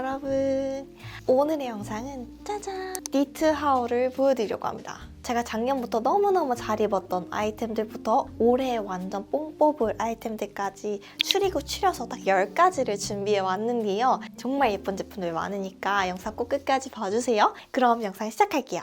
여러분. 오늘의 영상은 짜잔! 니트 하울을 보여드리려고 합니다. 제가 작년부터 너무너무 잘 입었던 아이템들부터 올해 완전 뽕 뽑을 아이템들까지 추리고 추려서 딱 10가지를 준비해 왔는데요. 정말 예쁜 제품들 많으니까 영상 꼭 끝까지 봐주세요. 그럼 영상 시작할게요.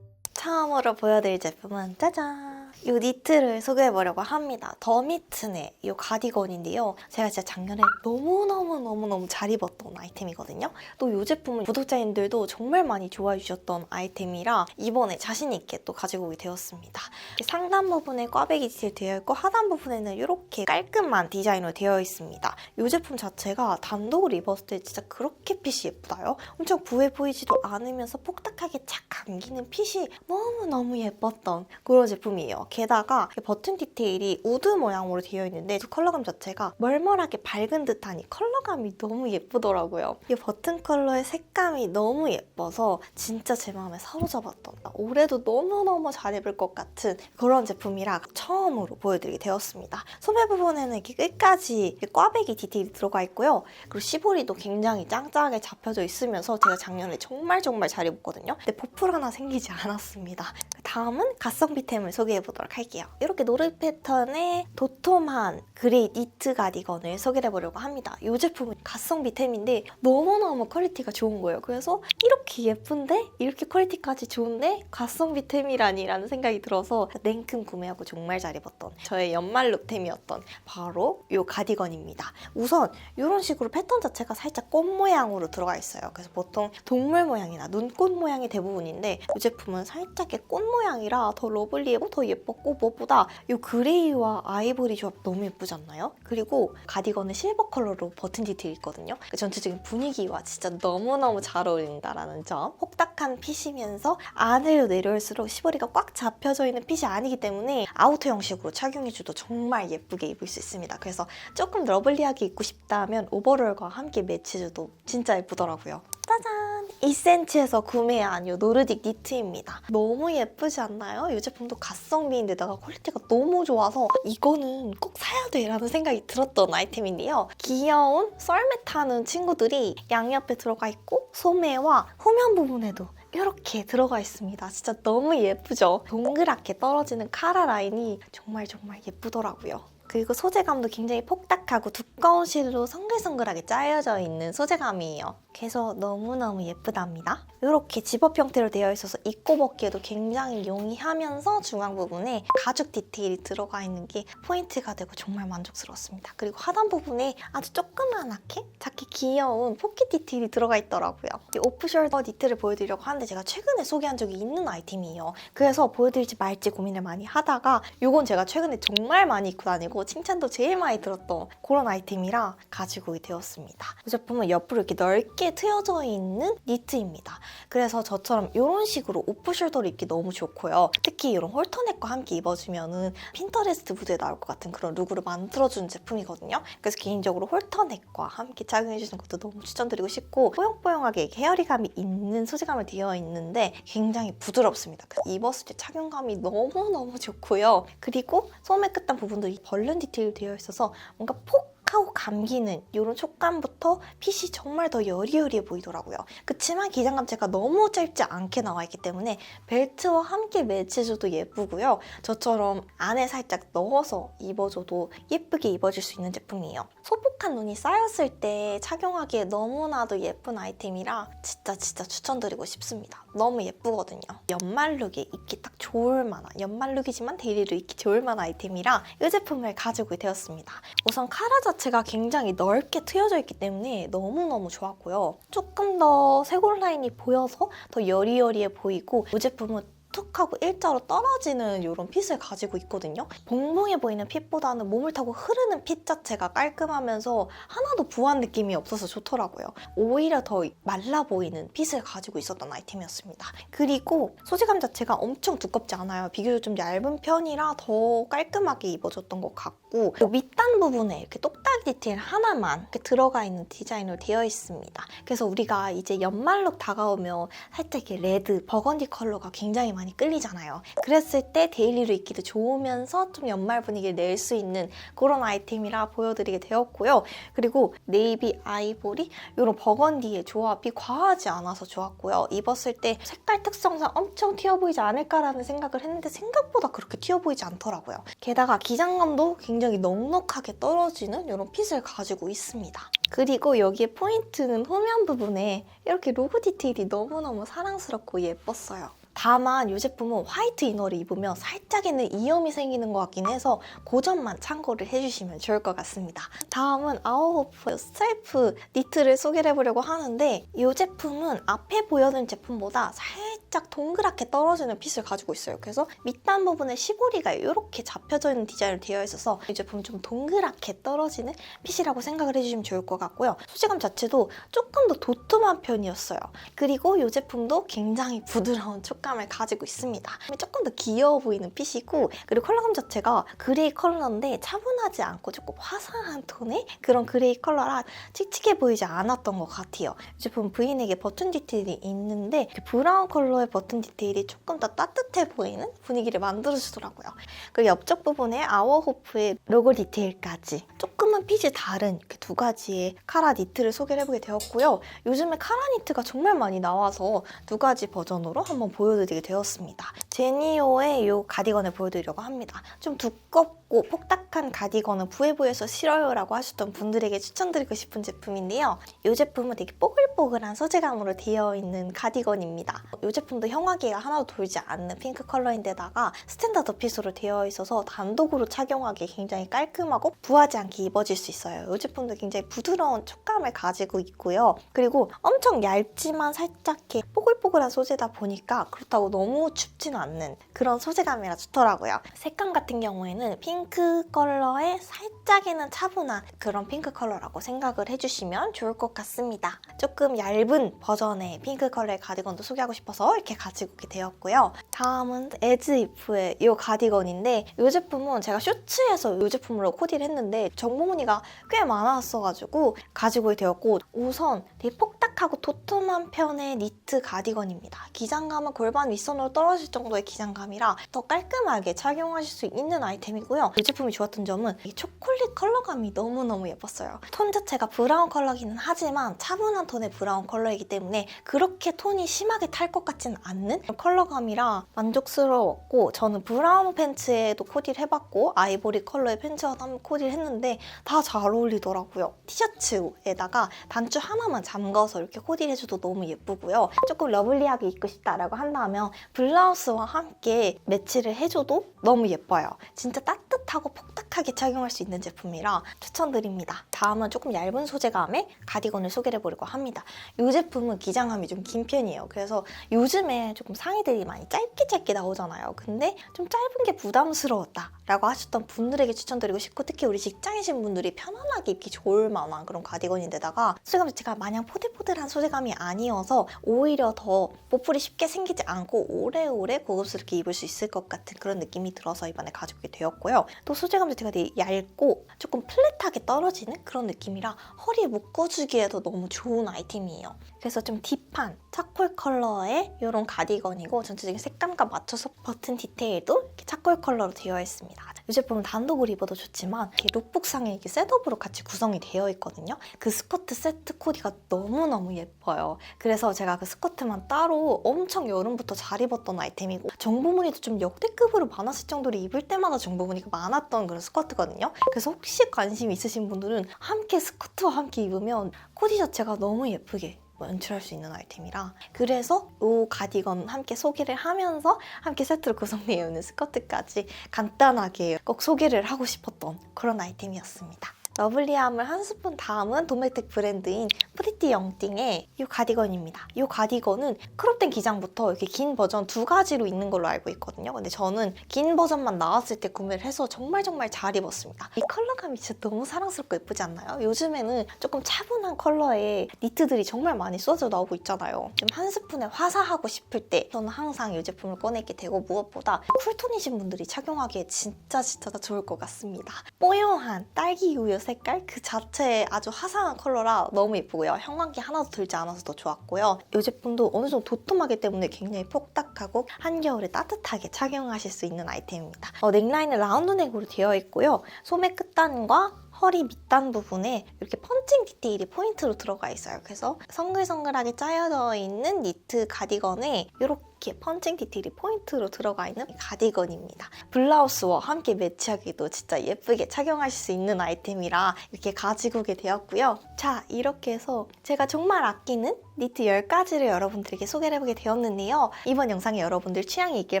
처음으로 보여드릴 제품은 짜잔 이 니트를 소개해보려고 합니다. 더미튼의 이 가디건인데요. 제가 진짜 작년에 너무너무너무너무 잘 입었던 아이템이거든요. 또 이 제품은 구독자님들도 정말 많이 좋아해 주셨던 아이템이라 이번에 자신 있게 또 가지고 오게 되었습니다. 상단 부분에 꽈배기 디테일 되어 있고 하단 부분에는 이렇게 깔끔한 디자인으로 되어 있습니다. 이 제품 자체가 단독으로 입었을 때 진짜 그렇게 핏이 예쁘다요. 엄청 부해 보이지도 않으면서 폭닥하게 착 감기는 핏이 너무너무 예뻤던 그런 제품이에요. 게다가 버튼 디테일이 우드 모양으로 되어 있는데 그 컬러감 자체가 멀멀하게 밝은 이 컬러감이 너무 예쁘더라고요. 이 버튼 컬러의 색감이 너무 예뻐서 진짜 제 마음에 사로잡았던 올해도 너무너무 잘 입을 것 같은 그런 제품이라 처음으로 보여드리게 되었습니다. 소매 부분에는 이렇게 끝까지 꽈배기 디테일이 들어가 있고요. 그리고 시보리도 굉장히 짱짱하게 잡혀져 있으면서 제가 작년에 정말 정말 잘 입었거든요. 근데 보풀 하나 생기지 않았습니다. 다음은 가성비템을 소개해보도록 할게요. 이렇게 노르 패턴의 도톰한 그레이 니트 가디건을 소개해보려고 합니다. 이 제품은 가성비 템인데 너무너무 퀄리티가 좋은 거예요. 그래서 이렇게 예쁜데 이렇게 퀄리티까지 좋은데 가성비 템이라니 라는 생각이 들어서 냉큼 구매하고 정말 잘 입었던 저의 연말 룩템이었던 바로 이 가디건입니다. 우선 이런 식으로 패턴 자체가 살짝 꽃 모양으로 들어가 있어요. 그래서 보통 동물 모양이나 눈꽃 모양이 대부분인데 이 제품은 살짝 꽃 모양이라 더 러블리하고 더 예 뻤고 무엇보다 이 그레이와 아이보리 조합 너무 예쁘지 않나요? 그리고 가디건은 실버 컬러로 버튼 디테일 있거든요. 그 전체적인 분위기와 진짜 너무너무 잘 어울린다라는 점. 혹닥한 핏이면서 안으로 내려올수록 시보리가 꽉 잡혀져 있는 핏이 아니기 때문에 아우터 형식으로 착용해줘도 정말 예쁘게 입을 수 있습니다. 그래서 조금 러블리하게 입고 싶다면 오버롤과 함께 매치해줘도 진짜 예쁘더라고요. 짜잔! 2cm에서 구매한 이 노르딕 니트입니다. 너무 예쁘지 않나요? 이 제품도 가성비인데다가 퀄리티가 너무 좋아서 이거는 꼭 사야 돼 라는 생각이 들었던 아이템인데요. 귀여운 썰매 타는 친구들이 양옆에 들어가 있고 소매와 후면 부분에도 이렇게 들어가 있습니다. 진짜 너무 예쁘죠? 동그랗게 떨어지는 카라 라인이 정말 정말 예쁘더라고요. 그리고 소재감도 굉장히 폭닥하고 두꺼운 실로 성글성글하게 짜여져 있는 소재감이에요. 그래서 너무너무 예쁘답니다. 이렇게 집업 형태로 되어 있어서 입고 벗기에도 굉장히 용이하면서 중앙 부분에 가죽 디테일이 들어가 있는 게 포인트가 되고 정말 만족스러웠습니다. 그리고 하단 부분에 아주 조그만하게 작게 귀여운 포켓 디테일이 들어가 있더라고요. 이 오프숄더 니트를 보여드리려고 하는데 제가 최근에 소개한 적이 있는 아이템이에요. 그래서 보여드릴지 말지 고민을 많이 하다가 이건 제가 최근에 정말 많이 입고 다니고 칭찬도 제일 많이 들었던 그런 아이템이라 가지고 되었습니다. 이 제품은 옆으로 이렇게 넓게 트여져 있는 니트입니다. 그래서 저처럼 이런 식으로 오프숄더를 입기 너무 좋고요. 특히 이런 홀터넥과 함께 입어주면은 핀터레스트 무대에 나올 것 같은 그런 룩으로 만들어주는 제품이거든요. 그래서 개인적으로 홀터넥과 함께 착용해주는 것도 너무 추천드리고 싶고 뽀용뽀용하게 계열이감이 있는 소재감을 되어 있는데 굉장히 부드럽습니다. 입었을 때 착용감이 너무너무 좋고요. 그리고 소매 끝단 부분도 이 벌룬 디테일 되어 있어서 뭔가 폭 하고 감기는 이런 촉감부터 핏이 정말 더 여리여리해 보이더라고요. 그치만 기장감 제가 너무 짧지 않게 나와 있기 때문에 벨트와 함께 매치해줘도 예쁘고요. 저처럼 안에 살짝 넣어서 입어줘도 예쁘게 입어줄 수 있는 제품이에요. 소폭한 눈이 쌓였을 때 착용하기에 너무나도 예쁜 아이템이라 진짜 진짜 추천드리고 싶습니다. 너무 예쁘거든요. 연말룩에 입기 딱 좋을 만한 연말룩이지만 데일리로 입기 좋을 만한 아이템이라 이 제품을 가지고 되었습니다. 우선 카라 자체 가 굉장히 넓게 트여져 있기 때문에 너무너무 좋았고요. 조금 더 쇄골 라인이 보여서 더 여리여리해 보이고 이 제품은 툭 하고 일자로 떨어지는 이런 핏을 가지고 있거든요. 몽롱해 보이는 핏보다는 몸을 타고 흐르는 핏 자체가 깔끔하면서 하나도 부한 느낌이 없어서 좋더라고요. 오히려 더 말라 보이는 핏을 가지고 있었던 아이템이었습니다. 그리고 소재감 자체가 엄청 두껍지 않아요. 비교적 좀 얇은 편이라 더 깔끔하게 입어줬던 것 같고 밑단 부분에 이렇게 똑딱이 디테일 하나만 이렇게 들어가 있는 디자인으로 되어 있습니다. 그래서 우리가 이제 연말룩 다가오면 살짝 이렇게 레드, 버건디 컬러가 굉장히 많이 많이 끌리잖아요. 그랬을 때 데일리로 입기도 좋으면서 좀 연말 분위기를 낼 수 있는 그런 아이템이라 보여드리게 되었고요. 그리고 네이비, 아이보리 이런 버건디의 조합이 과하지 않아서 좋았고요. 입었을 때 색깔 특성상 엄청 튀어 보이지 않을까라는 생각을 했는데 생각보다 그렇게 튀어 보이지 않더라고요. 게다가 기장감도 굉장히 넉넉하게 떨어지는 이런 핏을 가지고 있습니다. 그리고 여기에 포인트는 후면 부분에 이렇게 로고 디테일이 너무너무 사랑스럽고 예뻤어요. 다만 이 제품은 화이트 이너를 입으면 살짝에는 이염이 생기는 것 같긴 해서 그 점만 참고를 해주시면 좋을 것 같습니다. 다음은 아우호프 스트라이프 니트를 소개를 해보려고 하는데 이 제품은 앞에 보여드린 제품보다 살짝 동그랗게 떨어지는 핏을 가지고 있어요. 그래서 밑단 부분에 시보리가 이렇게 잡혀져 있는 디자인으로 되어 있어서 이 제품은 좀 동그랗게 떨어지는 핏이라고 생각을 해주시면 좋을 것 같고요. 소재감 자체도 조금 더 도톰한 편이었어요. 그리고 이 제품도 굉장히 부드러운 촉감 을 가지고 있습니다. 조금 더 귀여워 보이는 핏이고 그리고 컬러감 자체가 그레이 컬러인데 차분하지 않고 조금 화사한 톤의 그런 그레이 컬러라 칙칙해 보이지 않았던 것 같아요. 이 제품 브이넥에 버튼 디테일이 있는데 이렇게 브라운 컬러의 버튼 디테일이 조금 더 따뜻해 보이는 분위기를 만들어주더라고요. 그리고 옆쪽 부분에 아워호프의 로고 디테일까지 조금만 핏이 다른 이렇게 두 가지의 카라 니트를 소개를 해보게 되었고요. 요즘에 카라 니트가 정말 많이 나와서 두 가지 버전으로 한번 보여 드리게 되었습니다. 제니오의 이 가디건을 보여드리려고 합니다. 좀 두껍고 폭닥한 가디건은 부에부에서 싫어요라고 하셨던 분들에게 추천드리고 싶은 제품인데요. 이 제품은 되게 뽀글뽀글한 소재감으로 되어 있는 가디건입니다. 이 제품도 형광기가 하나도 돌지 않는 핑크 컬러인데다가 스탠다드 핏으로 되어 있어서 단독으로 착용하기 굉장히 깔끔하고 부하지 않게 입어질 수 있어요. 이 제품도 굉장히 부드러운 촉감을 가지고 있고요. 그리고 엄청 얇지만 살짝 뽀글뽀글한 소재다 보니까 그렇다고 너무 춥지는 않는 그런 소재감이라 좋더라고요. 색감 같은 경우에는 핑크 컬러에 살짝에는 차분한 그런 핑크 컬러라고 생각을 해주시면 좋을 것 같습니다. 조금 얇은 버전의 핑크 컬러의 가디건도 소개하고 싶어서 이렇게 가지고 오게 되었고요. 다음은 에즈이프의 이 가디건인데 이 제품은 제가 쇼츠에서 이 제품으로 코디를 했는데 정보 문의가 꽤 많았어가지고 가지고 되었고 우선 되게 폭닥하고 도톰한 편의 니트 가디건 입니다. 기장감은 골반 윗선으로 떨어질 정도의 기장감이라 더 깔끔하게 착용하실 수 있는 아이템이고요. 이 제품이 좋았던 점은 이 초콜릿 컬러감이 너무너무 예뻤어요. 톤 자체가 브라운 컬러기는 하지만 차분한 톤의 브라운 컬러이기 때문에 그렇게 톤이 심하게 탈 것 같지는 않는 컬러감이라 만족스러웠고 저는 브라운 팬츠에도 코디를 해봤고 아이보리 컬러의 팬츠와도 한번 코디를 했는데 다 잘 어울리더라고요. 티셔츠에다가 단추 하나만 잠가서 이렇게 코디를 해줘도 너무 예쁘고요. 조금 러블리하게 입고 싶다라고 한다면 블라우스와 함께 매치를 해줘도 너무 예뻐요. 진짜 따뜻하고 폭닥하게 착용할 수 있는 제품이라 추천드립니다. 다음은 조금 얇은 소재감의 가디건을 소개를 해보려고 합니다. 이 제품은 기장감이 좀 긴 편이에요. 그래서 요즘에 조금 상의들이 많이 짧게 짧게 나오잖아요. 근데 좀 짧은 게 부담스러웠다. 라고 하셨던 분들에게 추천드리고 싶고 특히 우리 직장이신 분들이 편안하게 입기 좋을 만한 그런 가디건인데다가 소재감 자체가 마냥 포들포들한 소재감이 아니어서 오히려 더 보풀이 쉽게 생기지 않고 오래오래 고급스럽게 입을 수 있을 것 같은 그런 느낌이 들어서 이번에 가지고 오게 되었고요. 또 소재감 자체가 되게 얇고 조금 플랫하게 떨어지는 그런 느낌이라 허리 묶어주기에도 너무 좋은 아이템이에요. 그래서 좀 딥한 차콜 컬러의 이런 가디건이고 전체적인 색감과 맞춰서 버튼 디테일도 차콜 컬러로 되어 있습니다. 이 제품은 단독으로 입어도 좋지만 이렇게 룩북상에 이렇게 셋업으로 같이 구성이 되어 있거든요. 그 스커트 세트 코디가 너무너무 예뻐요. 그래서 제가 그 스커트 만 따로 엄청 여름부터 잘 입었던 아이템이고 정보무늬도 좀 역대급으로 많았을 정도로 입을 때마다 정보무늬가 많았던 그런 스커트거든요. 그래서 혹시 관심 있으신 분들은 함께 스커트와 함께 입으면 코디 자체가 너무 예쁘게 연출할 수 있는 아이템이라 그래서 이 가디건 함께 소개를 하면서 함께 세트로 구성되어 있는 스커트까지 간단하게 꼭 소개를 하고 싶었던 그런 아이템이었습니다. 러블리함을 한 스푼 다음은 도메텍 브랜드인 프리티 영띵의 이 가디건입니다. 이 가디건은 크롭된 기장부터 이렇게 긴 버전 두 가지로 있는 걸로 알고 있거든요. 근데 저는 긴 버전만 나왔을 때 구매를 해서 정말 정말 잘 입었습니다. 이 컬러감이 진짜 너무 사랑스럽고 예쁘지 않나요? 요즘에는 조금 차분한 컬러의 니트들이 정말 많이 쏟아져 나오고 있잖아요. 좀 한 스푼에 화사하고 싶을 때 저는 항상 이 제품을 꺼내게 되고 무엇보다 쿨톤이신 분들이 착용하기에 진짜 진짜 다 좋을 것 같습니다. 뽀용한 딸기 우유 색깔 그 자체의 아주 화사한 컬러라 너무 예쁘고요. 형광기 하나도 들지 않아서 더 좋았고요. 이 제품도 어느 정도 도톰하기 때문에 굉장히 폭닥하고 한겨울에 따뜻하게 착용하실 수 있는 아이템입니다. 어, 넥라인은 라운드 넥으로 되어 있고요. 소매 끝단과 허리 밑단 부분에 이렇게 펀칭 디테일이 포인트로 들어가 있어요. 그래서 성글성글하게 짜여져 있는 니트 가디건에 이렇게 펀칭 디테일이 포인트로 들어가 있는 가디건입니다. 블라우스와 함께 매치하기도 진짜 예쁘게 착용하실 수 있는 아이템이라 이렇게 가지고 오게 되었고요. 자, 이렇게 해서 제가 정말 아끼는 니트 10가지를 여러분들에게 소개를 해보게 되었는데요. 이번 영상에 여러분들 취향이 있길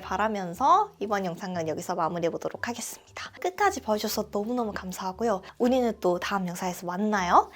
바라면서 이번 영상은 여기서 마무리해보도록 하겠습니다. 끝까지 봐주셔서 너무너무 감사하고요. 우리는 또 다음 영상에서 만나요.